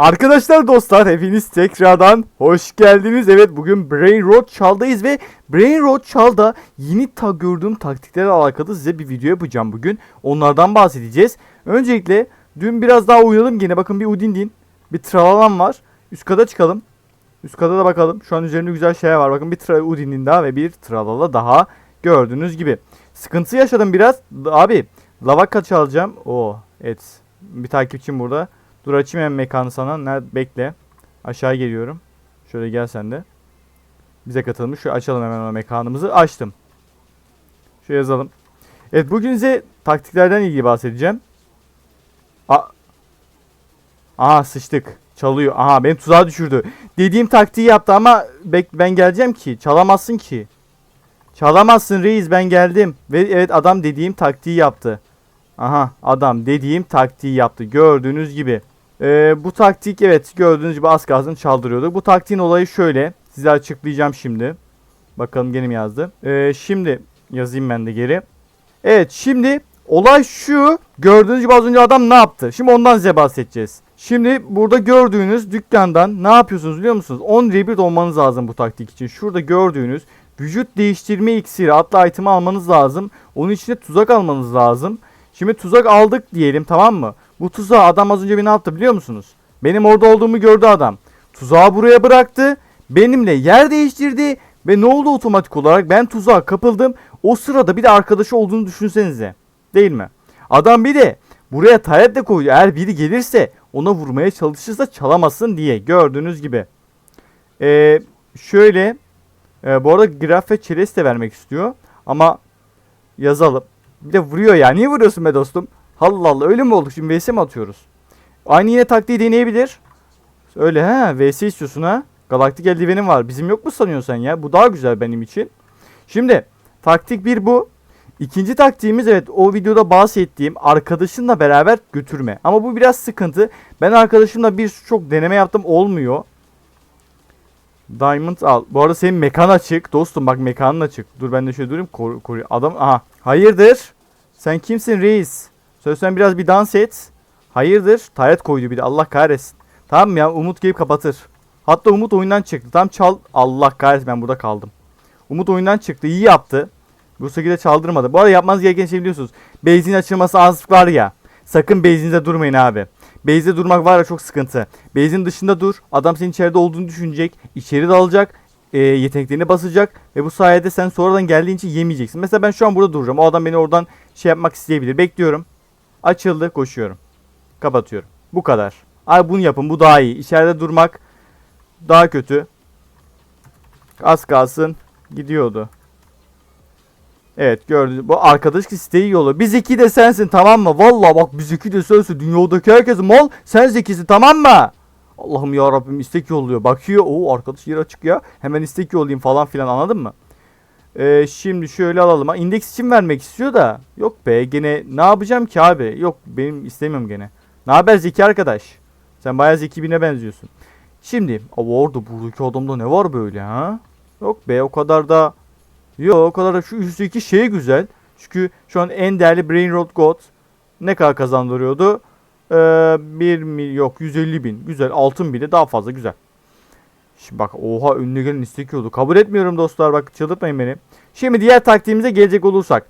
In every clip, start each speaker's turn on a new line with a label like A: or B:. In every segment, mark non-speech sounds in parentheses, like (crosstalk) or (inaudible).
A: Arkadaşlar dostlar hepiniz tekrardan hoş geldiniz. Evet bugün Brain Rot Çaldayız ve Brain Rot Çalda yeni ta gördüğüm taktiklerle alakalı size bir video yapacağım bugün. Onlardan bahsedeceğiz. Öncelikle dün biraz daha oynadım gene bakın bir Udindin bir Tralalan var. Üst kata çıkalım. Üst kata da bakalım. Şu an üzerinde güzel şeyler var. Bakın bir tra Udindin daha ve bir Tralala daha gördüğünüz gibi. Sıkıntı yaşadım biraz. Abi lavaka çalacağım. Oo evet. Bir takipçim burada. Dur açayım hemen mekanı sana. Nerede? Bekle. Aşağı geliyorum. Şöyle gel sen de. Bize katılmış. Şu açalım hemen o mekanımızı. Açtım. Şu yazalım. Evet bugün size taktiklerden ilgili bahsedeceğim. A Aha sıçtık. Çalıyor. Aha beni tuzağa düşürdü. Dediğim taktiği yaptı ama ben geleceğim ki. Çalamazsın ki. Çalamazsın reis ben geldim. Ve evet adam dediğim taktiği yaptı. Aha adam dediğim taktiği yaptı. Gördüğünüz gibi. Ee, bu taktik evet gördüğünüz gibi az kalsın çaldırıyordu. Bu taktiğin olayı şöyle. Size açıklayacağım şimdi. Bakalım gene mi yazdı. Ee, şimdi yazayım ben de geri. Evet şimdi olay şu. Gördüğünüz gibi az önce adam ne yaptı? Şimdi ondan size bahsedeceğiz. Şimdi burada gördüğünüz dükkandan ne yapıyorsunuz biliyor musunuz? 10 rebirth olmanız lazım bu taktik için. Şurada gördüğünüz vücut değiştirme iksiri adlı itemi almanız lazım. Onun için de tuzak almanız lazım. Şimdi tuzak aldık diyelim tamam mı? Bu tuzağı adam az önce beni yaptı biliyor musunuz? Benim orada olduğumu gördü adam. Tuzağı buraya bıraktı. Benimle yer değiştirdi. Ve ne oldu otomatik olarak? Ben tuzağa kapıldım. O sırada bir de arkadaşı olduğunu düşünsenize. Değil mi? Adam bir de buraya taret de koydu. Eğer biri gelirse ona vurmaya çalışırsa çalamasın diye. Gördüğünüz gibi. Ee, şöyle. E, bu arada graf ve çerez de vermek istiyor. Ama yazalım. Bir de vuruyor ya. Niye vuruyorsun be dostum? Allah Allah öyle mi olduk? Şimdi VS mi atıyoruz? Aynı yine taktiği deneyebilir. Öyle ha VS istiyorsun ha. Galaktik eldivenim var. Bizim yok mu sanıyorsun ya? Bu daha güzel benim için. Şimdi taktik bir bu. İkinci taktiğimiz evet o videoda bahsettiğim arkadaşınla beraber götürme. Ama bu biraz sıkıntı. Ben arkadaşımla bir çok deneme yaptım olmuyor. Diamond al. Bu arada senin mekan açık. Dostum bak mekanın açık. Dur ben de şöyle durayım. Koru, koru. Adam aha. Hayırdır? Sen kimsin reis? Sözsen biraz bir dans et. Hayırdır? Taret koydu bir de Allah kahretsin. Tamam ya Umut gelip kapatır. Hatta Umut oyundan çıktı. Tam çal. Allah kahretsin ben burada kaldım. Umut oyundan çıktı. iyi yaptı. Bu şekilde çaldırmadı. Bu arada yapmanız gereken şey biliyorsunuz. Base'in açılması az var ya. Sakın base'inize durmayın abi. Base'de durmak var ya çok sıkıntı. Base'in dışında dur. Adam senin içeride olduğunu düşünecek. İçeri dalacak. E, yeteneklerini basacak. Ve bu sayede sen sonradan geldiğin için yemeyeceksin. Mesela ben şu an burada duracağım. O adam beni oradan şey yapmak isteyebilir. Bekliyorum. Açıldı. Koşuyorum. Kapatıyorum. Bu kadar. Abi bunu yapın. Bu daha iyi. İçeride durmak daha kötü. Az kalsın. Gidiyordu. Evet gördünüz. Bu arkadaş ki siteyi yolu. Biz iki de sensin tamam mı? Vallahi bak biz iki de sensin. Dünyadaki herkes mal. Sen zekisin tamam mı? Allah'ım ya Rabbim istek yolluyor. Bakıyor. Oo arkadaş yer açık ya. Hemen istek yollayayım falan filan anladın mı? Ee, şimdi şöyle alalım. İndeks için vermek istiyor da. Yok be gene ne yapacağım ki abi? Yok benim istemiyorum gene. Ne haber zeki arkadaş? Sen bayağı zeki birine benziyorsun. Şimdi ama orada buradaki adamda ne var böyle ha? Yok be o kadar da Yok o kadar da şu üstteki şey güzel. Çünkü şu an en değerli Brain Rot God ne kadar kazandırıyordu? Ee, 1 mil yok 150 bin. Güzel altın bile daha fazla güzel. Şimdi bak oha önüne gelen istek yolu. Kabul etmiyorum dostlar bak çıldırtmayın beni. Şimdi diğer taktiğimize gelecek olursak.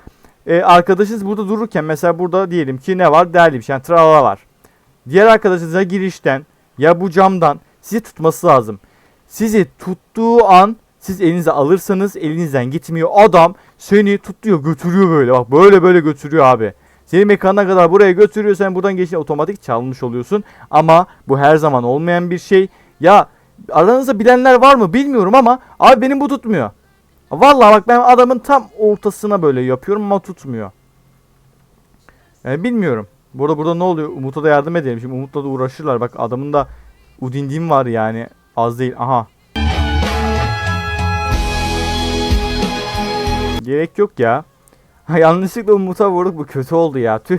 A: Ee, arkadaşınız burada dururken mesela burada diyelim ki ne var? Değerli bir şey. Yani tralala var. Diğer arkadaşınıza girişten ya bu camdan sizi tutması lazım. Sizi tuttuğu an siz elinize alırsanız elinizden gitmiyor. Adam seni tutuyor götürüyor böyle. Bak böyle böyle götürüyor abi. Seni mekana kadar buraya götürüyor. Sen buradan geçince otomatik çalmış oluyorsun. Ama bu her zaman olmayan bir şey. Ya aranızda bilenler var mı bilmiyorum ama abi benim bu tutmuyor. Vallahi bak ben adamın tam ortasına böyle yapıyorum ama tutmuyor. Yani bilmiyorum. Burada burada ne oluyor? Umut'a da yardım edelim. Şimdi Umut'la da uğraşırlar. Bak adamın da Udindiğim var yani. Az değil. Aha. Gerek yok ya. (laughs) Yanlışlıkla Umut'a vurduk bu kötü oldu ya tüh.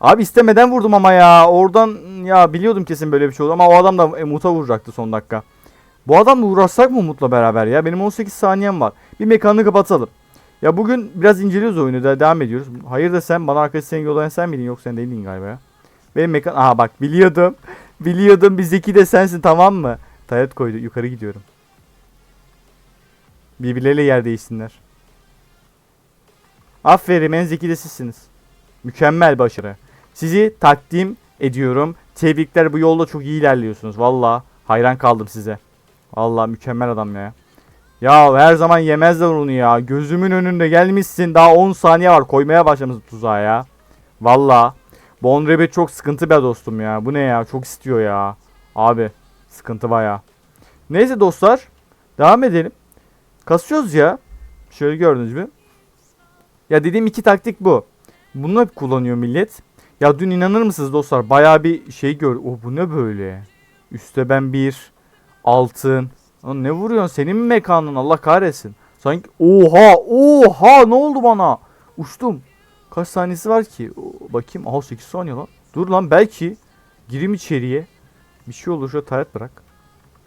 A: Abi istemeden vurdum ama ya oradan ya biliyordum kesin böyle bir şey olur ama o adam da Umut'a vuracaktı son dakika. Bu adamla uğraşsak mı Umut'la beraber ya? Benim 18 saniyem var. Bir mekanını kapatalım. Ya bugün biraz inceliyoruz oyunu da devam ediyoruz. Hayır da sen bana arkadaş seni yollayan sen miydin? Yok sen değildin galiba ya. Benim mekan... Aha bak biliyordum. (laughs) Biliyordum bir zeki de sensin tamam mı? Taret koydu. Yukarı gidiyorum. Birbirleriyle yer değişsinler. Aferin en zeki de sizsiniz. Mükemmel başarı. Sizi takdim ediyorum. Tebrikler bu yolda çok iyi ilerliyorsunuz. Valla hayran kaldım size. Valla mükemmel adam ya. Ya her zaman yemezler onu ya. Gözümün önünde gelmişsin. Daha 10 saniye var. Koymaya başlamışsın tuzağa ya. Valla. Bon Rabbit çok sıkıntı be dostum ya. Bu ne ya? Çok istiyor ya. Abi. Sıkıntı baya. Neyse dostlar. Devam edelim. Kasıyoruz ya. Şöyle gördünüz mü? Ya dediğim iki taktik bu. Bunu hep kullanıyor millet. Ya dün inanır mısınız dostlar? Baya bir şey gör. Oh bu ne böyle? Üste ben bir. Altın. Lan ne vuruyorsun? Senin mi mekanın? Allah kahretsin. Sanki oha oha ne oldu bana? Uçtum. Kaç saniyesi var ki? O- Bakayım. Aha 8 saniye lan. Dur lan belki gireyim içeriye. Bir şey olur şöyle taret bırak.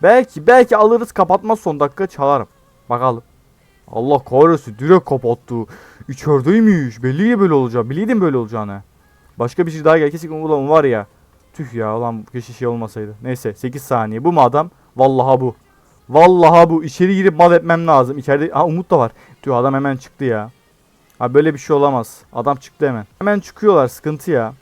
A: Belki belki alırız kapatmaz son dakika çalarım. Bakalım. Allah kahretsin direkt kapattı. İçerideymiş. Belli ya böyle olacağı. Biliydim böyle olacağını. Başka bir şey daha gel. Kesin ulan var ya. Tüh ya ulan keşke şey olmasaydı. Neyse 8 saniye. Bu mu adam? Vallaha bu. Vallaha bu. İçeri girip mal etmem lazım. İçeride ha Umut da var. Tüh adam hemen çıktı ya. Ha böyle bir şey olamaz. Adam çıktı hemen. Hemen çıkıyorlar. Sıkıntı ya.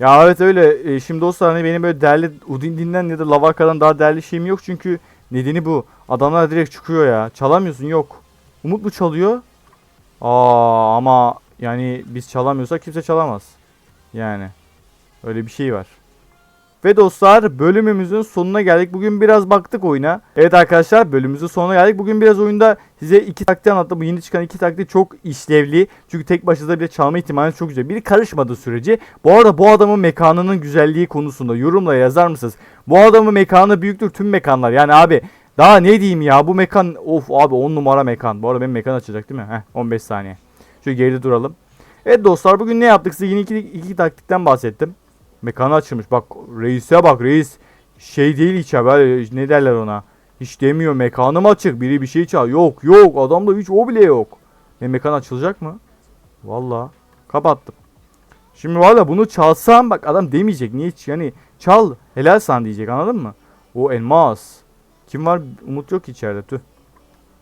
A: Ya evet öyle. E, şimdi dostlar hani benim böyle değerli Udin'dinden ya da Lavaka'dan daha değerli şeyim yok çünkü nedeni bu. Adamlar direkt çıkıyor ya. Çalamıyorsun yok. Umut mu çalıyor? Aa ama yani biz çalamıyorsak kimse çalamaz. Yani öyle bir şey var. Ve dostlar bölümümüzün sonuna geldik. Bugün biraz baktık oyuna. Evet arkadaşlar bölümümüzün sonuna geldik. Bugün biraz oyunda size iki taktiği anlattım. Bu yeni çıkan iki taktik çok işlevli. Çünkü tek başına bile çalma ihtimali çok güzel. Biri karışmadığı sürece. Bu arada bu adamın mekanının güzelliği konusunda yorumla yazar mısınız? Bu adamın mekanı büyüktür tüm mekanlar. Yani abi daha ne diyeyim ya bu mekan of abi 10 numara mekan. Bu arada benim mekan açacak değil mi? Heh 15 saniye. Şöyle geride duralım. Evet dostlar bugün ne yaptık size yine iki, iki taktikten bahsettim. Mekanı açılmış bak reise bak reis şey değil hiç böyle ne derler ona. Hiç demiyor mekanım açık biri bir şey çal. Yok yok adamda hiç o bile yok. Ne mekan açılacak mı? Valla kapattım. Şimdi valla bunu çalsam bak adam demeyecek niye yani çal helal san diyecek anladın mı? O elmas. Kim var? Umut yok içeride tüh.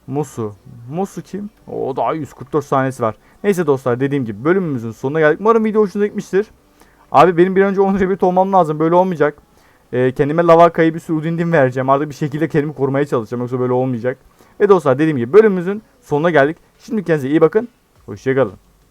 A: Musu. Musu kim? O daha 144 saniyesi var. Neyse dostlar dediğim gibi bölümümüzün sonuna geldik. Umarım video hoşunuza gitmiştir. Abi benim bir önce 10 rebit olmam lazım. Böyle olmayacak. Ee, kendime lavakayı bir sürü udindim vereceğim. Artık bir şekilde kendimi korumaya çalışacağım. Yoksa böyle olmayacak. Ve dostlar dediğim gibi bölümümüzün sonuna geldik. Şimdi kendinize iyi bakın. Hoşçakalın.